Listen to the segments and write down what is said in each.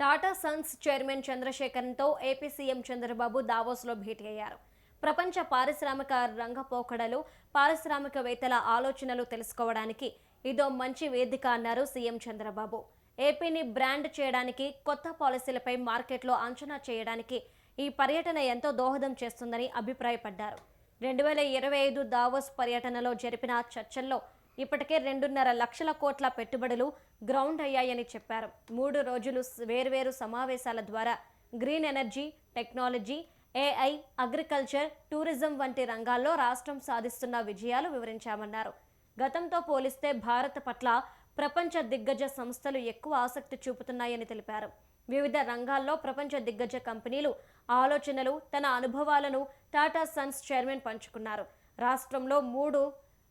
Tata Sons chairman చంద్రశేఖర్తో AP CM Chandrababu దావోస్లో భేటీ అయ్యారు. ప్రపంచ పారిశ్రామిక రంగ పోకడలు పారిశ్రామికవేత్తల ఆలోచనలు తెలుసుకోవడానికి ఇదో మంచి వేదిక అన్నారు సీఎం చంద్రబాబు. ఏపీని బ్రాండ్ చేయడానికి కొత్త పాలసీలపై మార్కెట్లో అంచనా చేయడానికి ఈ పర్యటన ఎంతో దోహదం చేస్తుందని అభిప్రాయపడ్డారు. రెండు వేల ఇరవై ఐదు దావోస్ పర్యటనలో జరిపిన చర్చల్లో ఇప్పటికే రెండున్నర లక్షల కోట్ల పెట్టుబడులు గ్రౌండ్ అయ్యాయని చెప్పారు. మూడు రోజులు వేర్వేరు సమావేశాల ద్వారా green energy technology AI agriculture tourism వంటి రంగాల్లో రాష్ట్రం సాధిస్తున్న విజయాలు వివరించామన్నారు. గతంతో పోలిస్తే భారత్ పట్ల ప్రపంచ దిగ్గజ సంస్థలు ఎక్కువ ఆసక్తి చూపుతున్నాయని తెలిపారు. వివిధ రంగాల్లో ప్రపంచ దిగ్గజ కంపెనీలు ఆలోచనలు తన అనుభవాలను టాటా సన్స్ చైర్మన్ పంచుకున్నారు. రాష్ట్రంలో మూడు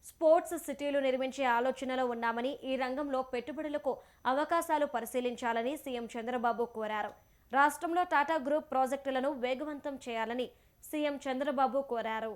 స్పోర్ట్స్ సిటీలు నిర్మించే ఆలోచనలో ఉన్నామని ఈ రంగంలో పెట్టుబడులకు అవకాశాలు పరిశీలించాలని సీఎం చంద్రబాబు కోరారు. రాష్ట్రంలో టాటా గ్రూప్ ప్రాజెక్టులను వేగవంతం చేయాలని సీఎం చంద్రబాబు కోరారు.